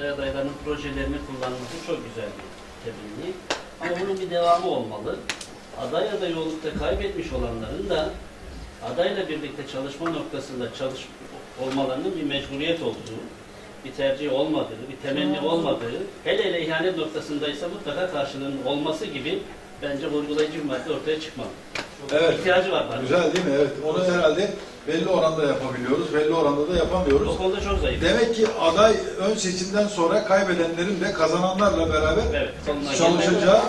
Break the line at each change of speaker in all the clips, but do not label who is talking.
aday adaylarının projelerini kullanması çok güzel bir temenni. Ama bunun bir devamı olmalı. Aday aday olup da kaybetmiş olanların da adayla birlikte çalışma noktasında çalış olmalarının bir mecburiyet olduğu, bir tercih olmadığı, bir temenni olmadığı, hele hele ihanet noktasındaysa mutlaka karşılığının olması gibi bence vurgulayıcı bir madde ortaya çıkmalı.
Evet.
İhtiyacı var bence.
Güzel değil mi? Evet. Onu herhalde belli oranda yapabiliyoruz. Belli oranda da yapamıyoruz.
Konuda çok zayıf.
Demek ki aday ön seçimden sonra kaybedenlerin de kazananlarla beraber
Evet,
çalışacağı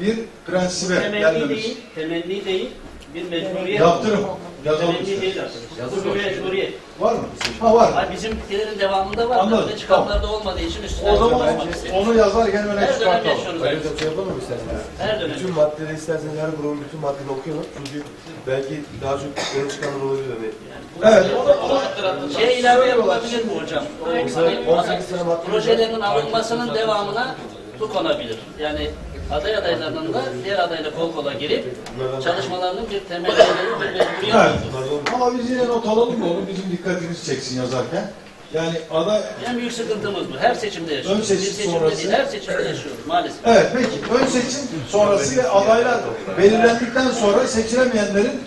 bir prensibe
Temenni
gelmemiz.
değil, temenni değil, bir mecburiyet.
Yaptırım. Yazalım
Temenni
işte.
değil arkadaşlar. Bu bir mecburiyet.
Var mı? Ha var.
Hayır, bizimkilerin devamında var.
Anladım,
Böyle çıkanlarda olmadığı için üstüne
O zaman
atlamak istedim.
onu yazarken öne
Her dönem
çıkartalım.
yaşıyoruz.
Öyle
aynısını.
bir şey yapalım mı isterseniz?
Her dönem.
Bütün maddeleri isterseniz her grubun bütün maddelerini okuyalım. Çünkü belki daha çok öne çıkanlar olabilir. Hani.
Evet. Onu,
Şey ilave yapılabilir mi hocam?
Mesela 18 tane madde.
Projelerin alınmasının devamına bu konabilir. Yani aday adaylarının da diğer adayla kol kola girip çalışmalarının bir temelleri, bir mecburiyet
Evet. Ama biz yine not alalım da onu bizim dikkatimizi çeksin yazarken. Yani aday
En büyük sıkıntımız bu. Her seçimde yaşıyoruz.
Ön seçim
bir seçimde
sonrası-
değil, her seçimde yaşıyoruz maalesef.
Evet peki ön seçim sonrası ve adaylar belirlendikten sonra seçilemeyenlerin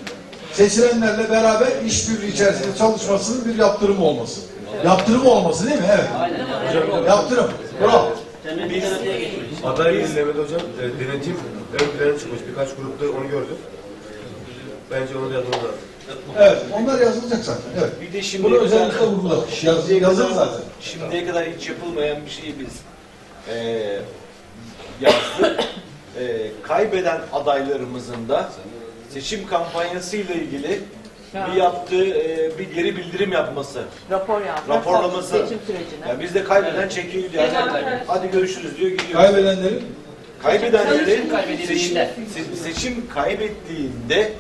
seçilenlerle beraber işbirliği içerisinde çalışmasının bir yaptırımı olması. Yaptırımı olması değil mi? Evet.
Aynen.
Yaptırım. Bravo.
Temelli terapiye geçmeyiz.
Aday belirlemede hocam e, denetim ön plana çıkmış. Birkaç grupta onu gördüm. Bence onu da yazmamız lazım.
Evet. Onlar yazılacak zaten. Evet.
Bir de şimdi
Bunu özellikle vurguladık. Yaz, yazılı zaten.
Şimdiye kadar hiç yapılmayan bir şeyi biz eee yazdık. Eee, kaybeden adaylarımızın da seçim kampanyasıyla ilgili bir yaptığı eee, bir geri bildirim yapması.
Rapor yapmak.
Raporlaması.
Seçim sürecine.
Yani bizde kaybeden çekiyor yani. Hadi görüşürüz diyor gidiyor.
Kaybedenlerin
Kaybedenlerin
Seçim
seçim kaybettiğinde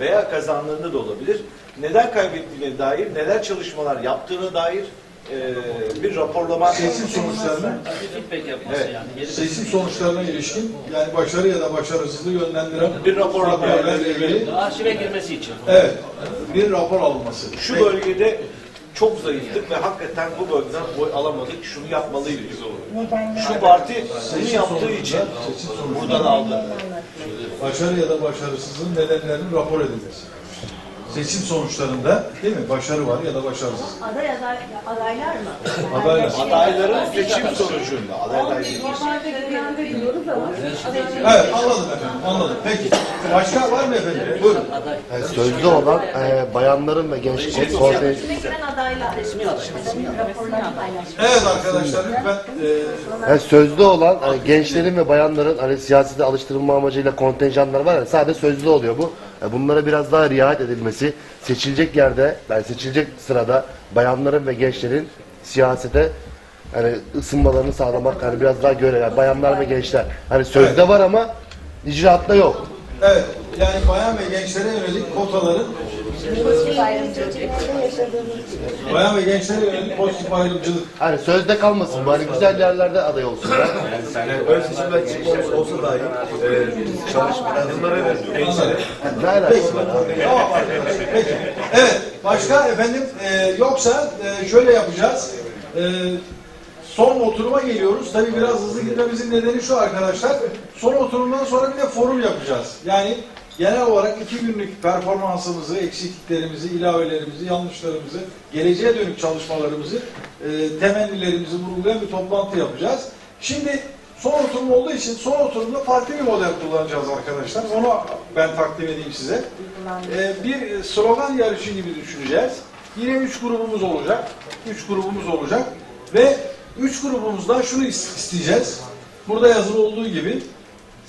veya kazandığında da olabilir. Neden kaybettiğine dair, neler çalışmalar yaptığına dair eee, bir raporlama
seçim sonuçlarını
Bir feedback yapması
Evet.
yani. Geri
seçim sonuçlarına ilişkin yani başarı ya da başarısızlığı yönlendiren
Bir rapor
faktörlerle ilgili
Arşive girmesi için.
evet bir rapor alınması.
Şu
Peki.
bölgede çok zayıftık ve hakikaten bu bölgeden boy alamadık. Şunu yapmalıydık. Şu parti bunu yaptığı için buradan aldı.
başarı ya da başarısızlığın nedenlerinin rapor edilmesi. Seçim sonuçlarında değil mi? Başarı var ya da başarısız.
Aday aday adaylar mı?
Adaylar.
Adayların seçim sonucunda adaylar
Normalde güvende diyoruz ama
Evet anladım efendim anladım. Peki başka var mı efendim? Buyurun.
Aday.
Yani sözlü olan e, bayanların ve
içine giren adaylar.
Aday. Aday.
Evet arkadaşlar lütfen e,
yani sözlü olan hani gençlerin ve bayanların hani siyasete alıştırılma amacıyla kontenjanlar var ya sadece sözlü oluyor bu. E, bunlara biraz daha riayet edilmesi, seçilecek yerde, yani seçilecek sırada bayanların ve gençlerin siyasete hani ısınmalarını sağlamak hani biraz daha göre yani bayanlar ve gençler. Hani sözde var ama icraatta yok.
evet yani bayan ve gençlere yönelik kotaların bayan ve gençlere yönelik pozitif ayrımcılık
Hani sözde kalmasın bu hani güzel yerlerde aday olsunlar.
Yani ön seçimden çıkmamış olsa dahi e, çalışma kadınlara ve gençlere
Ne alakası var?
Tamam arkadaşlar. Peki. Evet. Başka efendim e, yoksa e, şöyle yapacağız. E, son oturuma geliyoruz. Tabii biraz hızlı gitmemizin nedeni şu arkadaşlar. Son oturumdan sonra bir de forum yapacağız. Yani genel olarak iki günlük performansımızı, eksikliklerimizi, ilavelerimizi, yanlışlarımızı, geleceğe dönük çalışmalarımızı, e, temennilerimizi vurgulayan bir toplantı yapacağız. Şimdi son oturum olduğu için son oturumda farklı bir model kullanacağız arkadaşlar. Onu ben takdim edeyim size. Ee, bir slogan yarışı gibi düşüneceğiz. Yine üç grubumuz olacak. Üç grubumuz olacak. Ve üç grubumuzdan şunu is- isteyeceğiz. Burada yazılı olduğu gibi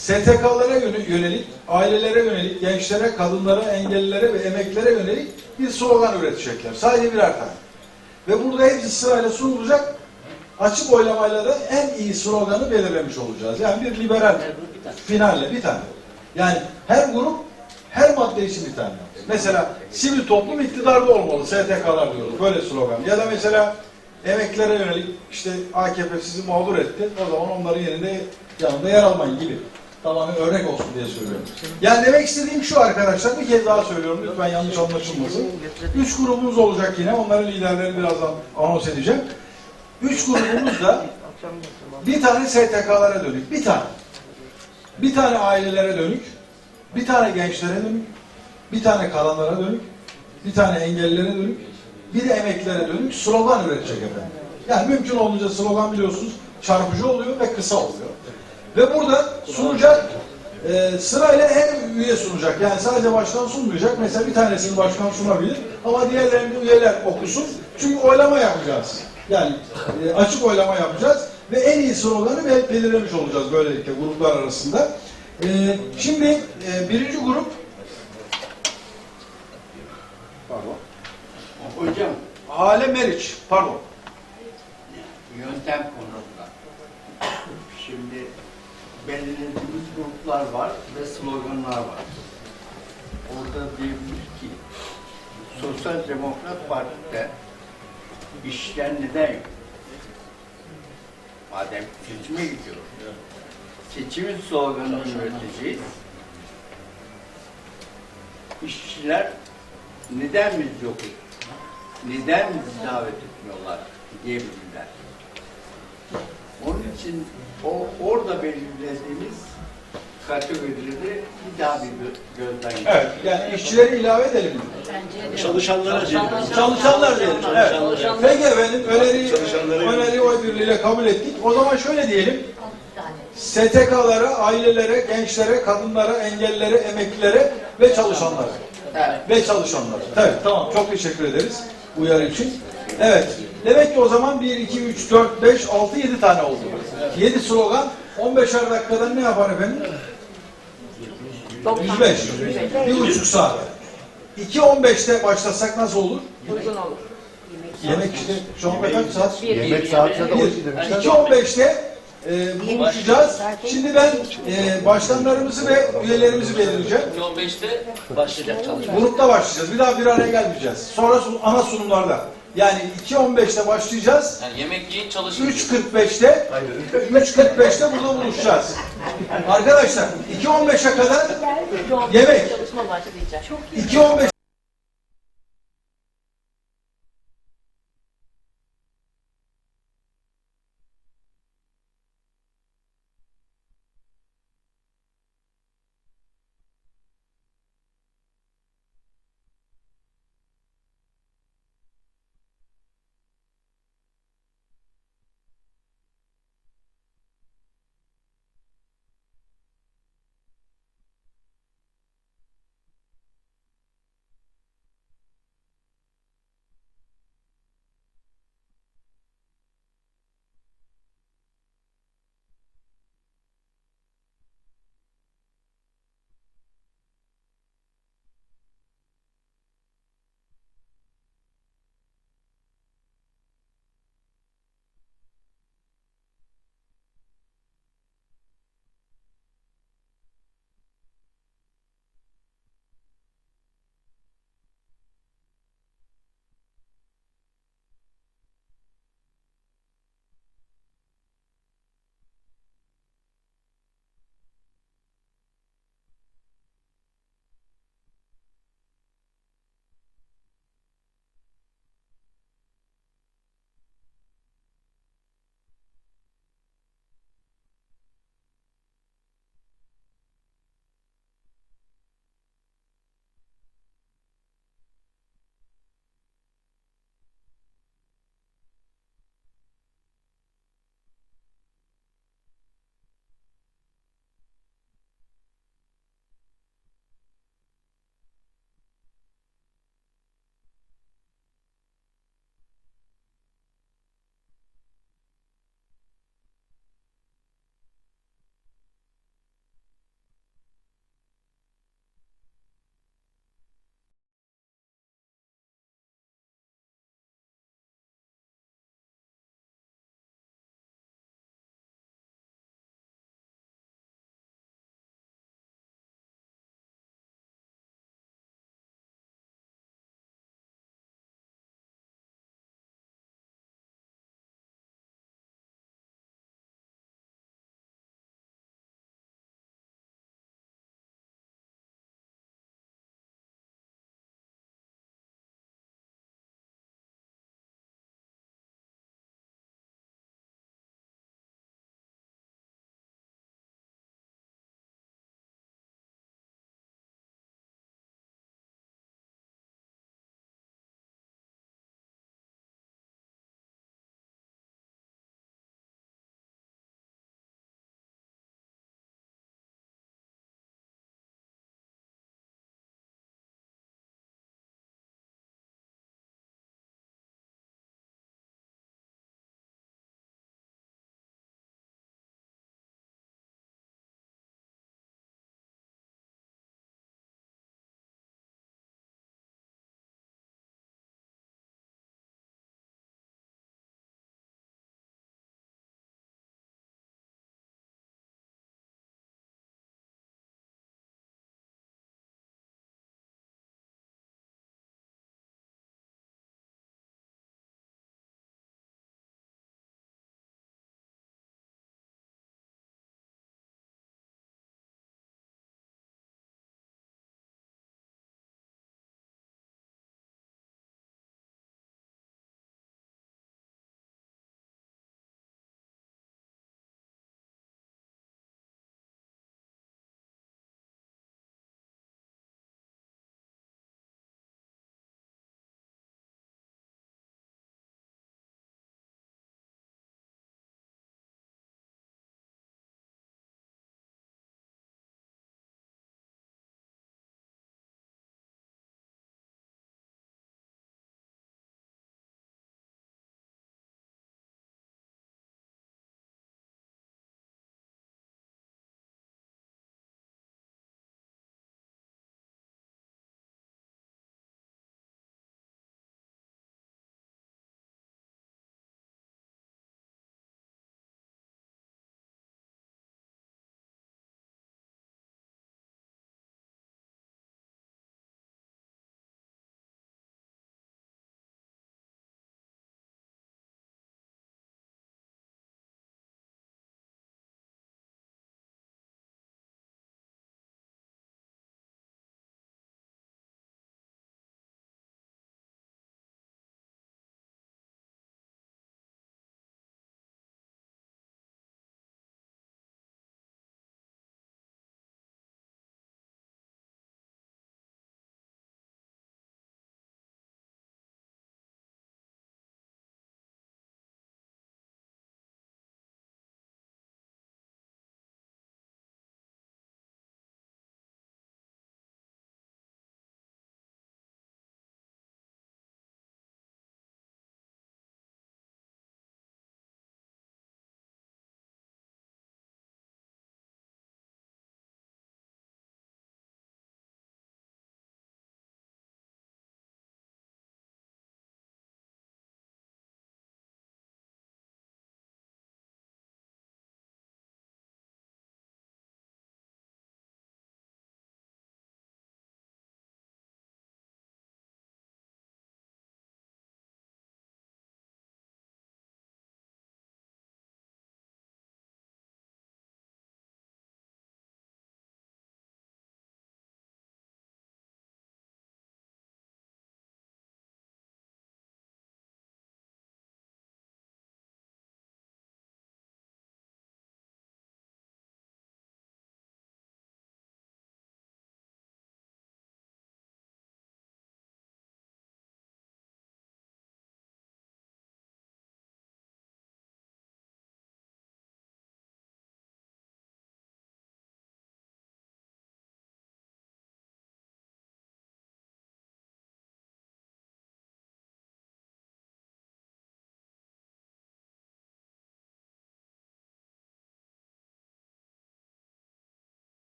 STK'lara yöne- yönelik, ailelere yönelik, gençlere, kadınlara, engellilere ve emeklilere yönelik bir slogan üretecekler. Sadece birer tane. Ve burada hepsi sırayla sunulacak. Açık oylamayla da en iyi sloganı belirlemiş olacağız. Yani bir liberal finalle bir tane. Yani her grup her madde için bir tane. Mesela sivil toplum iktidarda olmalı. STK'lar diyoruz. Böyle slogan. Ya da mesela emeklilere yönelik işte AKP sizi mağdur etti. O zaman onların yerinde yanında yer almayın gibi. Tamamen örnek olsun diye söylüyorum. Yani demek istediğim şu arkadaşlar bir kez daha söylüyorum lütfen yanlış anlaşılmasın. Üç grubumuz olacak yine. Onların liderlerini birazdan anons edeceğim. Üç grubumuz da Bir tane STK'lara dönük, bir tane. Bir tane ailelere dönük, bir tane gençlere dönük, bir tane kalanlara dönük, bir tane engellilere dönük, bir de emeklilere dönük slogan üretecek efendim. Yani mümkün olunca slogan biliyorsunuz çarpıcı oluyor ve kısa oluyor. Ve burada sunacak e, sırayla her üye sunacak. Yani sadece başkan sunmayacak. Mesela bir tanesini başkan sunabilir ama diğerlerini üyeler okusun. Çünkü oylama yapacağız. Yani e, açık oylama yapacağız ve en iyi sloganı bel- belirlemiş olacağız böylelikle gruplar arasında. E, şimdi e, birinci grup
Hocam
Ale Meriç, pardon.
yöntem konusunda. Şimdi belirlediğimiz gruplar var ve sloganlar var. Orada diyebiliriz ki Sosyal Demokrat Parti'de işler neden yok? Madem seçime gidiyoruz. Seçimin sloganını üreteceğiz. İşçiler neden biz yokuz? Neden bizi davet etmiyorlar diyebilirler. İçin o orada belirlediğimiz kategorileri bir daha bir gö- gözden geçirelim.
Evet, yani işçileri ilave edelim mi?
Çalışanlara diyelim.
Çalışanlar diyelim. Evet.
Çalışanlar.
Peki efendim, öneri, öneri oy birliğiyle kabul ettik. O zaman şöyle diyelim. STK'lara, ailelere, gençlere, kadınlara, engellilere, emeklilere ve çalışanlara.
Evet.
Ve çalışanlara. Evet, tamam. Çok teşekkür ederiz uyarı için. Evet. Demek ki o zaman 1, 2, 3, 4, 5, 6, 7 tane oldu. 7 slogan 15'er dakikadan ne yapar efendim? 105. Bir buçuk saat. 2.15'te başlasak nasıl olur?
Uygun olur.
Yemek işte şu anda kaç saat?
Yemek saatine de 12
Bir.
demişler.
2.15'te e, buluşacağız. Şimdi ben e, başkanlarımızı ve üyelerimizi belirleyeceğim.
15'te başlayacak çalışma.
Grupta başlayacağız. Bir daha bir araya gelmeyeceğiz. Sonra ana sunumlarda. Yani 2.15'te başlayacağız.
Yani yemek yiyin çalışın.
3.45'te 3.45'te burada buluşacağız. Arkadaşlar 2.15'e kadar yemek.
Çalışma başlayacak.
2.15'e